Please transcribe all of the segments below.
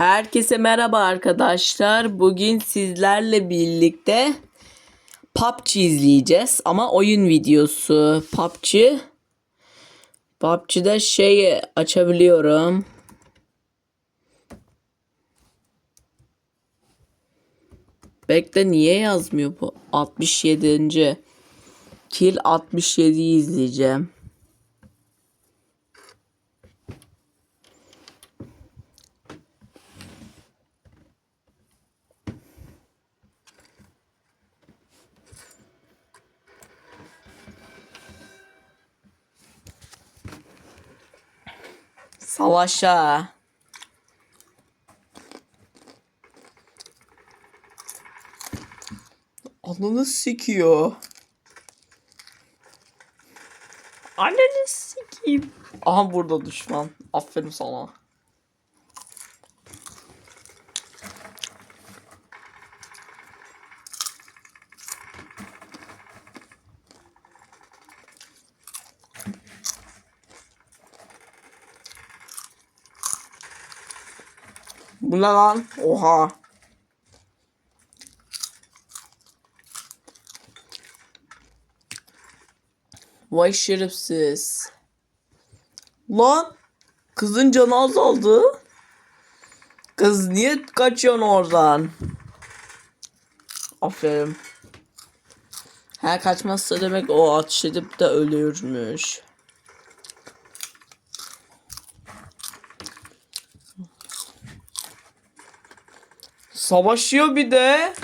Herkese merhaba arkadaşlar. Bugün sizlerle birlikte PUBG izleyeceğiz ama oyun videosu. PUBG PUBG'de şey açabiliyorum. Bekle niye yazmıyor bu? 67. Kill 67'yi izleyeceğim. Savaşa. Ananı sikiyor. Ananı sikeyim. Aha burada düşman. Aferin sana. Bu ne lan? Oha. Vay şerefsiz. Lan kızın canı azaldı. Kız niye kaçıyorsun oradan? Aferin. Her kaçmazsa demek o ateş edip de ölürmüş. Savaşıyor bir de.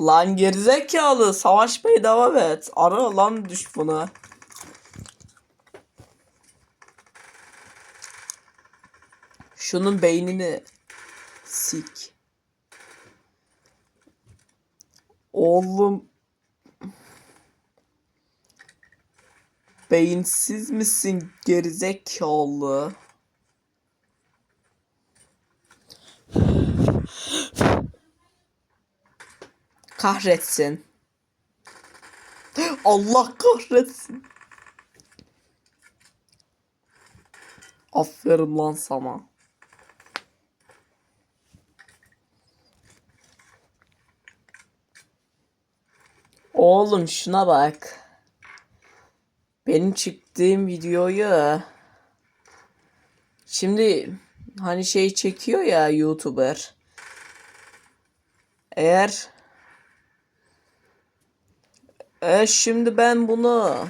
Lan gerizekalı savaşmaya devam et. Ara lan düşmanı. Şunun beynini sik. Oğlum beyinsiz misin gerizekalı? Kahretsin. Allah kahretsin. Aferin lan sana. Oğlum şuna bak. Benim çıktığım videoyu şimdi hani şey çekiyor ya YouTuber. Eğer e şimdi ben bunu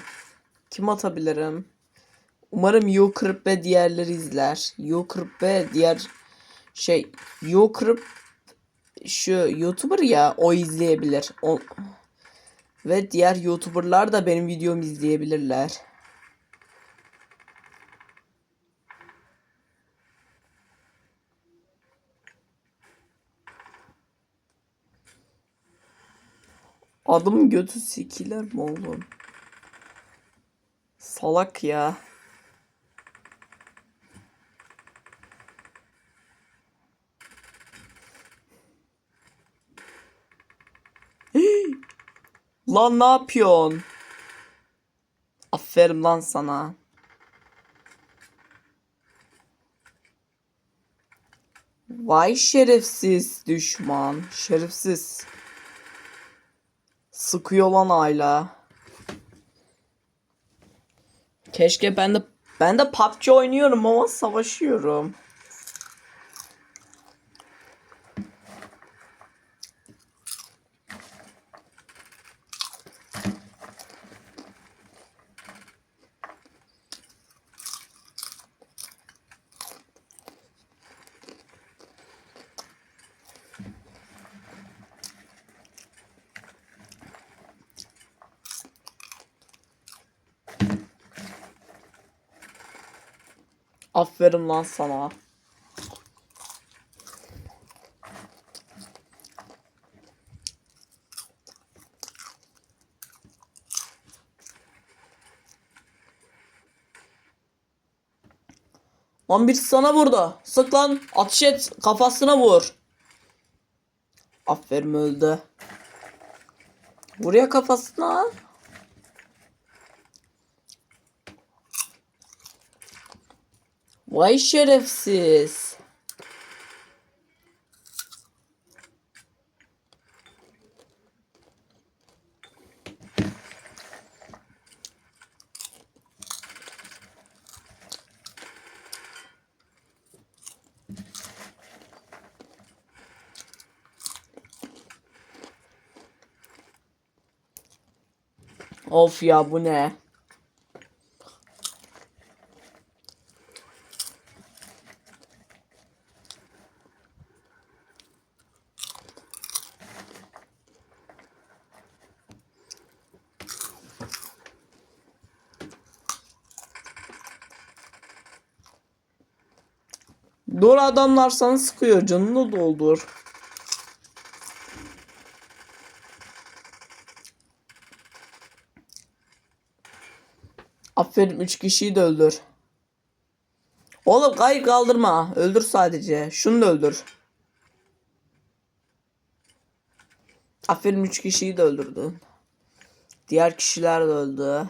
kim atabilirim? Umarım Yokrip ve diğerleri izler. Yokrip ve diğer şey Yokrip şu YouTuber ya o izleyebilir. O ve diğer YouTuber'lar da benim videomu izleyebilirler. Adım götü sikiler mi oğlum? Salak ya. Lan ne yapıyorsun? Aferin lan sana. Vay şerefsiz düşman. Şerefsiz. Sıkıyor lan hala. Keşke ben de ben de PUBG oynuyorum ama savaşıyorum. Aferin lan sana. Lan birisi sana vurdu. Sık lan. Ateş et. Kafasına vur. Aferin öldü. Buraya kafasına. Vay şerefsiz. Of ya bu ne? Dur adamlar sana sıkıyor canını doldur. Aferin 3 kişiyi de öldür. Oğlum kayık kaldırma. Öldür sadece. Şunu da öldür. Aferin 3 kişiyi de öldürdün. Diğer kişiler de öldü.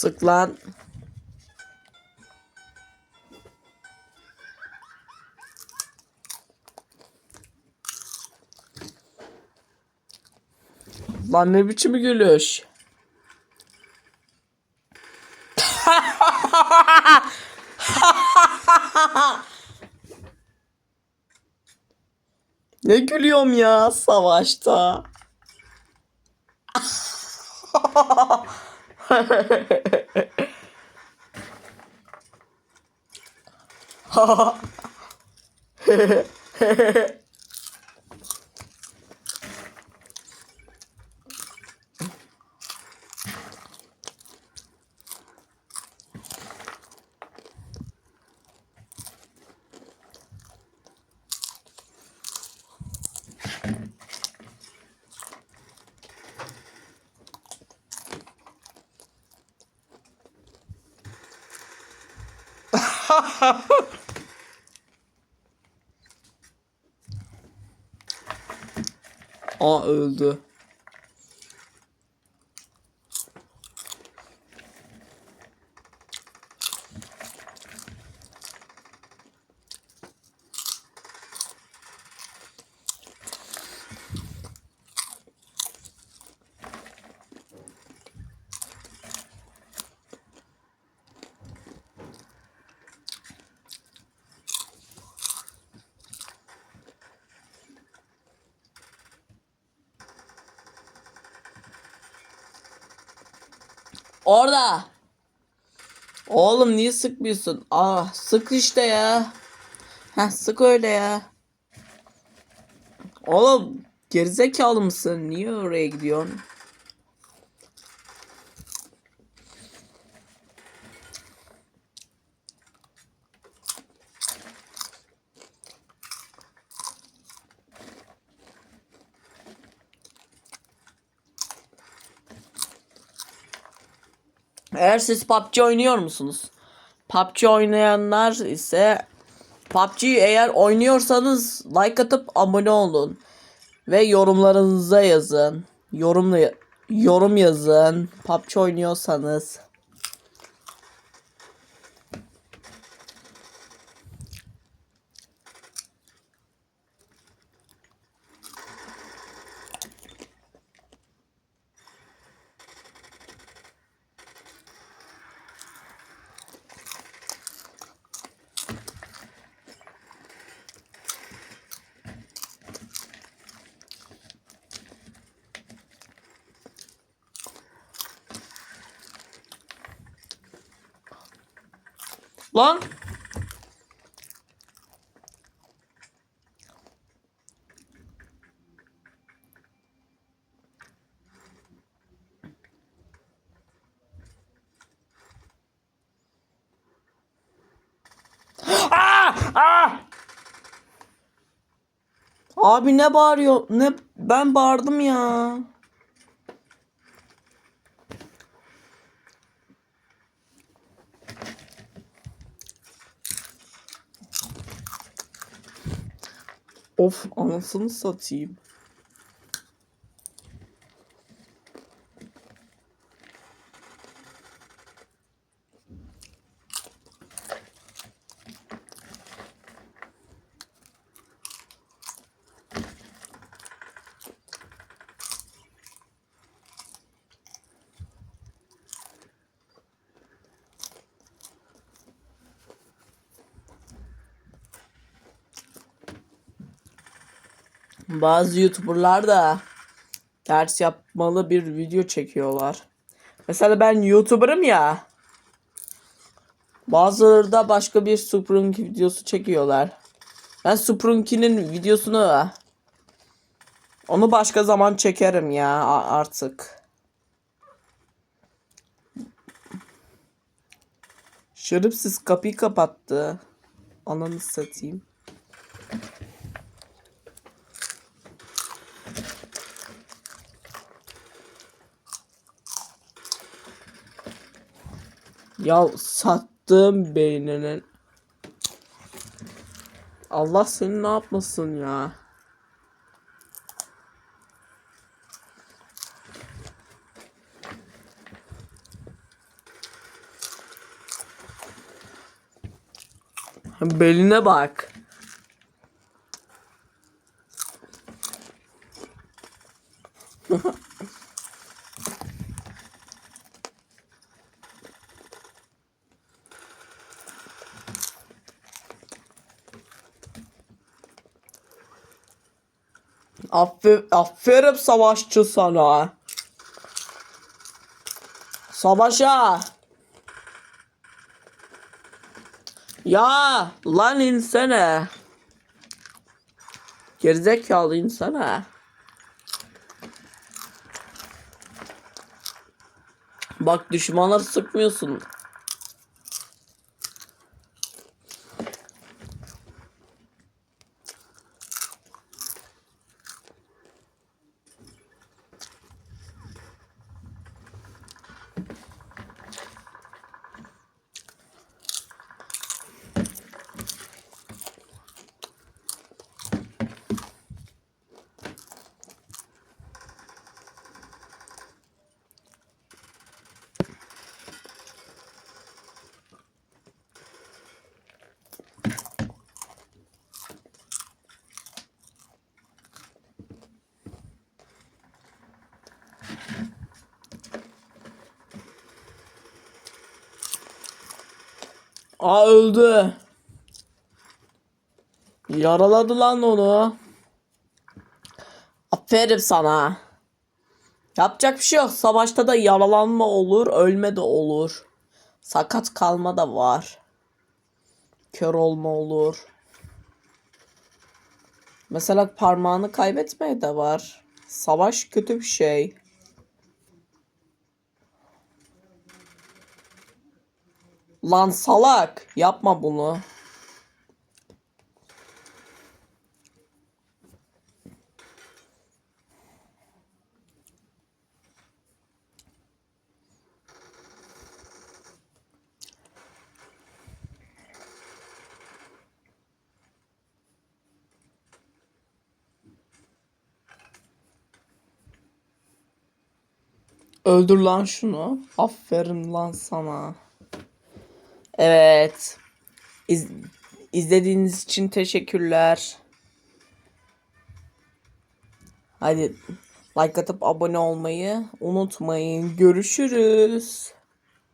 Sık lan. Lan ne biçim gülüş? ne gülüyorum ya savaşta? 哈哈哈，嘿嘿嘿嘿嘿。Aa öldü. Orada. Oğlum niye sıkmıyorsun? Ah sık işte ya. Heh sık öyle ya. Oğlum gerizekalı mısın? Niye oraya gidiyorsun? Eğer siz PUBG oynuyor musunuz? PUBG oynayanlar ise PUBG eğer oynuyorsanız like atıp abone olun. Ve yorumlarınıza yazın. Yorumla yorum yazın. PUBG oynuyorsanız. Lan Ah! Ah! Abi ne bağırıyor? Ne ben bağırdım ya. Of anasını satayım. Bazı YouTuber'lar da ders yapmalı bir video çekiyorlar. Mesela ben YouTuber'ım ya. Bazıları da başka bir Sprunky videosu çekiyorlar. Ben Sprunky'nin videosunu onu başka zaman çekerim ya artık. Şerefsiz kapıyı kapattı. Ananı satayım. Ya sattım beyninin. Allah seni ne yapmasın ya. Beline bak. Affer aferin savaşçı sana. Savaşa. Ya lan insene. Gerizekalı insana. Bak düşmanları sıkmıyorsun. Aa öldü. Yaraladı lan onu. Aferin sana. Yapacak bir şey yok. Savaşta da yaralanma olur, ölme de olur. Sakat kalma da var. Kör olma olur. Mesela parmağını kaybetmeye de var. Savaş kötü bir şey. Lan salak, yapma bunu. Öldür lan şunu. Aferin lan sana. Evet. İz, izlediğiniz için teşekkürler. Hadi like atıp abone olmayı unutmayın. Görüşürüz.